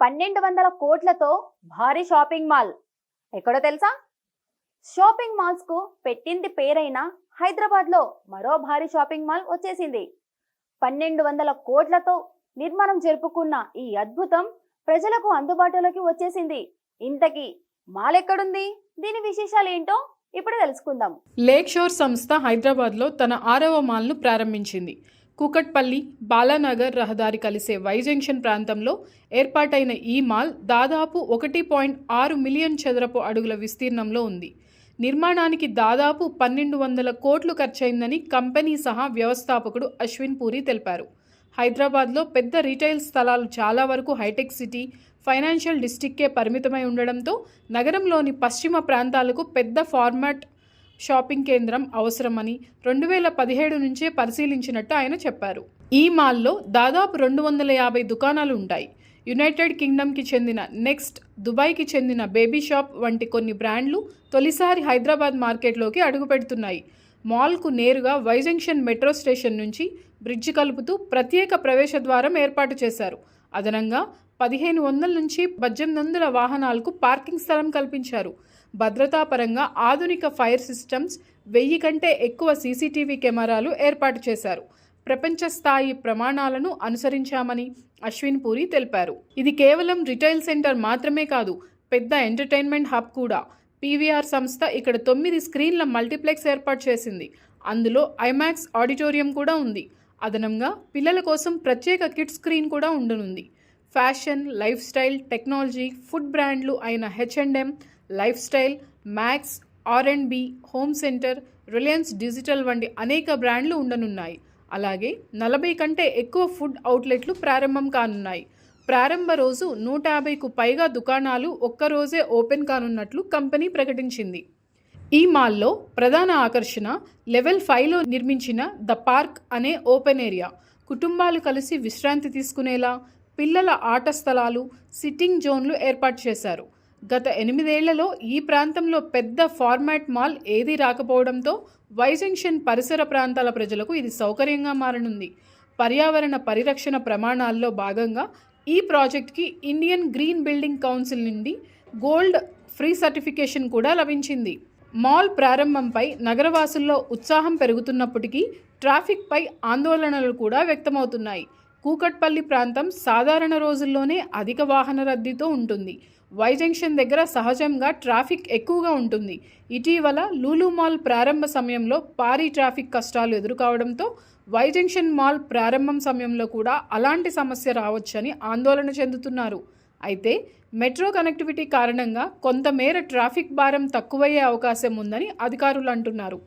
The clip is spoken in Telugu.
పన్నెండు వందల కోట్లతో భారీ షాపింగ్ మాల్. ఎక్కడో తెలుసా? షాపింగ్ మాల్స్కు పెట్టింది పేరైన హైదరాబాద్లో మరో భారీ షాపింగ్ మాల్ వచ్చేసింది. పన్నెండు వందల కోట్లతో నిర్మాణం జరుపుకున్న ఈ అద్భుతం ప్రజలకు అందుబాటులోకి వచ్చేసింది. ఇంతకీ మాల్ ఎక్కడుంది దీని విశేషాలు ఏంటో ఇప్పుడు తెలుసుకుందాం. లేక్ షోర్ సంస్థ హైదరాబాద్లో తన ఆరవ మాల్ను ప్రారంభించింది. కూకట్పల్లి బాలానగర్ రహదారి కలిసే వై జంక్షన్ ప్రాంతంలో ఏర్పాటైన ఈ మాల్ దాదాపు ఒకటి పాయింట్ ఆరు మిలియన్ చదరపు అడుగుల విస్తీర్ణంలో ఉంది. నిర్మాణానికి దాదాపు పన్నెండు వందల కోట్లు ఖర్చయిందని కంపెనీ సహా వ్యవస్థాపకుడు అశ్విన్ పూరి తెలిపారు. హైదరాబాద్లో పెద్ద రీటైల్ స్థలాలు చాలా వరకు హైటెక్ సిటీ ఫైనాన్షియల్ డిస్టిక్కే పరిమితమై ఉండడంతో నగరంలోని పశ్చిమ ప్రాంతాలకు పెద్ద ఫార్మాట్ షాపింగ్ కేంద్రం అవసరమని రెండు వేల పదిహేడు నుంచే పరిశీలించినట్టు ఆయన చెప్పారు. ఈ మాల్లో దాదాపు రెండు వందల యాభై దుకాణాలు ఉంటాయి. యునైటెడ్ కింగ్డమ్కి చెందిన నెక్స్ట్ దుబాయ్కి చెందిన బేబీ షాప్ వంటి కొన్ని బ్రాండ్లు తొలిసారి హైదరాబాద్ మార్కెట్లోకి అడుగుపెడుతున్నాయి. మాల్కు నేరుగా వైజంక్షన్ మెట్రో స్టేషన్ నుంచి బ్రిడ్జి కలుపుతూ ప్రత్యేక ప్రవేశ ద్వారం ఏర్పాటు చేశారు. అదనంగా పదిహేను వందల నుంచి పద్దెనిమిది వందల వాహనాలకు పార్కింగ్ స్థలం కల్పించారు. భద్రతాపరంగా ఆధునిక ఫైర్ సిస్టమ్స్ వెయ్యి కంటే ఎక్కువ సీసీటీవీ కెమెరాలు ఏర్పాటు చేశారు. ప్రపంచ స్థాయి ప్రమాణాలను అనుసరించామని అశ్విన్ పూరి తెలిపారు. ఇది కేవలం రిటైల్ సెంటర్ మాత్రమే కాదు పెద్ద ఎంటర్టైన్మెంట్ హబ్ కూడా. పీవీఆర్ సంస్థ ఇక్కడ తొమ్మిది స్క్రీన్ల మల్టీప్లెక్స్ ఏర్పాటు చేసింది. అందులో ఐమాక్స్ ఆడిటోరియం కూడా ఉంది. అదనంగా పిల్లల కోసం ప్రత్యేక కిడ్ స్క్రీన్ కూడా ఉండనుంది. Fashion life style technology food బ్రాండ్లు అయిన H and M lifestyle Max R and B home centre Reliance Digital వంటి అనేక బ్రాండ్లు ఉండనున్నాయి. అలాగే నలభై కంటే ఎక్కువ ఫుడ్ అవుట్లెట్లు ప్రారంభం కానున్నాయి. ప్రారంభ రోజు నూట యాభైకు పైగా దుకాణాలు ఒక్కరోజే ఓపెన్ కానున్నట్లు కంపెనీ ప్రకటించింది. ఈ మాల్లో ప్రధాన ఆకర్షణ లెవెల్ ఫైవ్లో నిర్మించిన ద పార్క్ అనే ఓపెన్ ఏరియా. కుటుంబాలు కలిసి విశ్రాంతి తీసుకునేలా పిల్లల ఆట స్థలాలు సిట్టింగ్ జోన్లు ఏర్పాటు చేశారు. గత ఎనిమిదేళ్ళలో ఈ ప్రాంతంలో పెద్ద ఫార్మాట్ మాల్ ఏదీ రాకపోవడంతో వైజంక్షన్ పరిసర ప్రాంతాల ప్రజలకు ఇది సౌకర్యంగా మారనుంది. పర్యావరణ పరిరక్షణ ప్రమాణాల్లో భాగంగా ఈ ప్రాజెక్ట్కి ఇండియన్ గ్రీన్ బిల్డింగ్ కౌన్సిల్ నుండి గోల్డ్ ఫ్రీ సర్టిఫికేషన్ కూడా లభించింది. మాల్ ప్రారంభంపై నగరవాసుల్లో ఉత్సాహం పెరుగుతున్నప్పటికీ ట్రాఫిక్పై ఆందోళనలు కూడా వ్యక్తమవుతున్నాయి. కూకట్పల్లి ప్రాంతం సాధారణ రోజుల్లోనే అధిక వాహన రద్దీతో ఉంటుంది. వై జంక్షన్ దగ్గర సహజంగా ట్రాఫిక్ ఎక్కువగా ఉంటుంది. ఇటీవల లూలు మాల్ ప్రారంభ సమయంలో భారీ ట్రాఫిక్ కష్టాలు ఎదుర్కోవడంతో వై జంక్షన్ మాల్ ప్రారంభం సమయంలో కూడా అలాంటి సమస్య రావచ్చని ఆందోళన చెందుతున్నారు. అయితే మెట్రో కనెక్టివిటీ కారణంగా కొంతమేర ట్రాఫిక్ భారం తక్కువయ్యే అవకాశం ఉందని అధికారులు అంటున్నారు.